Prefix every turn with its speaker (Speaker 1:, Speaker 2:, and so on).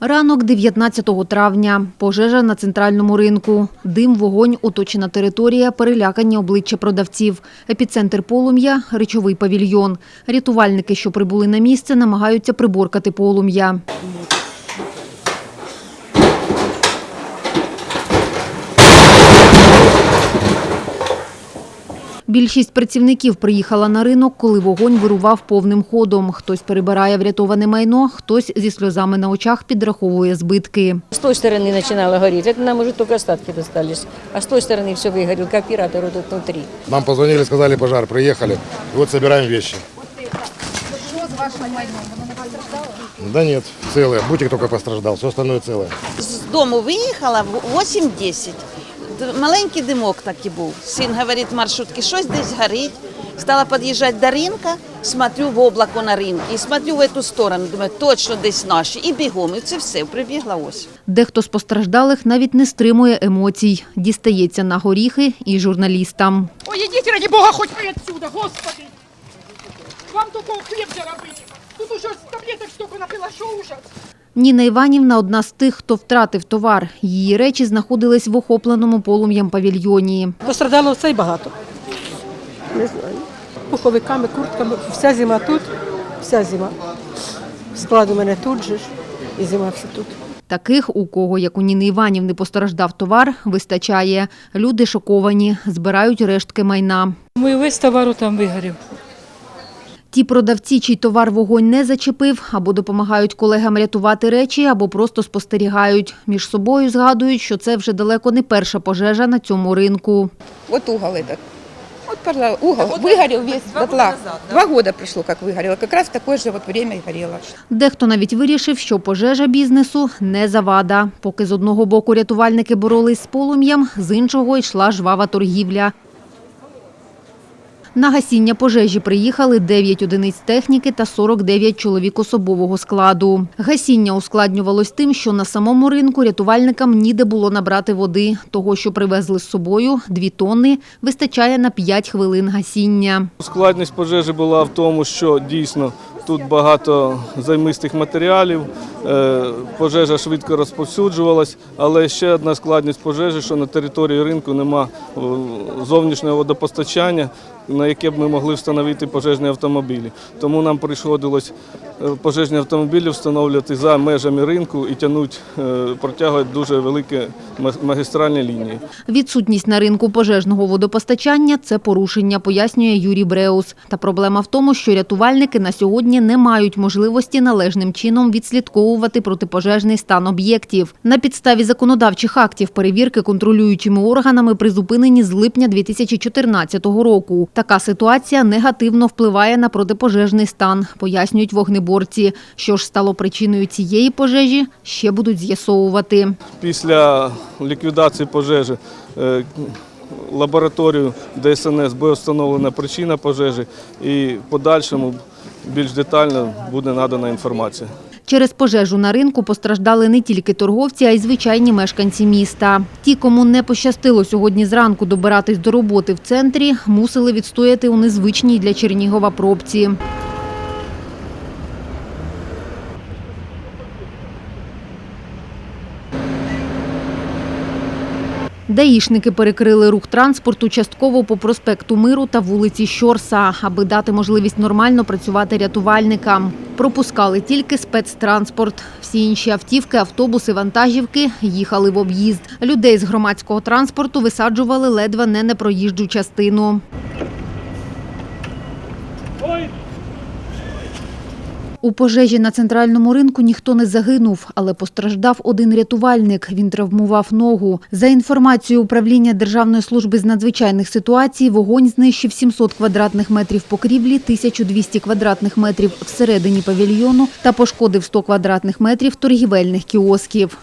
Speaker 1: Ранок 19 травня. Пожежа на центральному ринку. Дим, вогонь, оточена територія, перелякані обличчя продавців. Епіцентр полум'я – речовий павільйон. Рятувальники, що прибули на місце, намагаються приборкати полум'я. Більшість працівників приїхала на ринок, коли вогонь вирував повним ходом. Хтось перебирає врятоване майно, хтось зі сльозами на очах підраховує збитки.
Speaker 2: С той стороны начинало гореть, это нам уже только остатки достались. А с той стороны все выгорело, как оператор вот тут внутри.
Speaker 3: Нам позвонили, сказали пожар, приехали. И вот собираем вещи. Да нет, целое. Бутик только пострадал, все остальное целое.
Speaker 4: З дому виїхала в 8-10. Маленький димок такий був. Син говорить маршрутки, щось десь горить. Стала під'їжджати до ринка, смотрю в облако на ринку і смотрю в цю сторону. Думаю, точно десь наші. І бігом, і це все, прибігла ось.
Speaker 1: Дехто з постраждалих навіть не стримує емоцій. Дістається на горіхи і журналістам.
Speaker 5: Ой, ідіть, раді Бога, хоч ви відсюди, Господи! Вам только хліб заробити. Тут уже таблеток столько напила, що ужас.
Speaker 1: Ніна Іванівна – одна з тих, хто втратив товар. Її речі знаходились в охопленому полум'ям павільйоні.
Speaker 6: Пострадало все й багато. Не знаю. Пуховиками, куртками. Вся зима тут, вся зима. Склад у мене тут же ж, і зима все тут.
Speaker 1: Таких, у кого, як у Ніни Іванівни, постраждав товар, вистачає. Люди шоковані, збирають рештки майна.
Speaker 7: Мій весь товару там вигорів.
Speaker 1: Ті продавці, чий товар вогонь не зачепив, або допомагають колегам рятувати речі, або просто спостерігають. Між собою згадують, що це вже далеко не перша пожежа на цьому ринку.
Speaker 8: Вот угол этот. Вот, пожалуйста, угол выгорел весь дотла. Два года прошло, как выгорело. Как раз в такое же вот время и горело.
Speaker 1: Дехто навіть вирішив, що пожежа бізнесу не завада. Поки з одного боку рятувальники боролись з полум'ям, з іншого йшла жвава торгівля. На гасіння пожежі приїхали 9 одиниць техніки та 49 чоловік особового складу. Гасіння ускладнювалось тим, що на самому ринку рятувальникам ніде було набрати води. Того, що привезли з собою, 2 тонни, вистачає на 5 хвилин гасіння.
Speaker 9: Складність пожежі була в тому, що дійсно тут багато займистих матеріалів, е, пожежа швидко розповсюджувалась, але ще одна складність пожежі, що на території ринку нема е, зовнішнього водопостачання, на яке б ми могли встановити пожежні автомобілі. Тому нам прийшлось е, пожежні автомобілі встановлювати за межами ринку і тягнути, е, протягувати дуже великі ма- магістральні лінії.
Speaker 1: Відсутність на ринку пожежного водопостачання – це порушення, пояснює Юрій Бреус. Та проблема в тому, що рятувальники на сьогодні не мають можливості належним чином відслідковувати протипожежний стан об'єктів. На підставі законодавчих актів перевірки контролюючими органами призупинені з липня 2014 року. Така ситуація негативно впливає на протипожежний стан, пояснюють вогнеборці. Що ж стало причиною цієї пожежі, ще будуть з'ясовувати.
Speaker 9: Після ліквідації пожежі е, лабораторію ДСНС буде встановлена причина пожежі і в подальшому більш детально буде надана інформація.
Speaker 1: Через пожежу на ринку постраждали не тільки торговці, а й звичайні мешканці міста. Ті, кому не пощастило сьогодні зранку добиратись до роботи в центрі, мусили відстояти у незвичній для Чернігова пробці. Даїшники перекрили рух транспорту частково по проспекту Миру та вулиці Щорса, аби дати можливість нормально працювати рятувальникам. Пропускали тільки спецтранспорт. Всі інші автівки, автобуси, вантажівки їхали в об'їзд. Людей з громадського транспорту висаджували ледве не на проїжджу частину. У пожежі на центральному ринку ніхто не загинув, але постраждав один рятувальник. Він травмував ногу. За інформацією управління Державної служби з надзвичайних ситуацій, вогонь знищив 700 квадратних метрів покрівлі, 1200 квадратних метрів всередині павільйону та пошкодив 100 квадратних метрів торгівельних кіосків.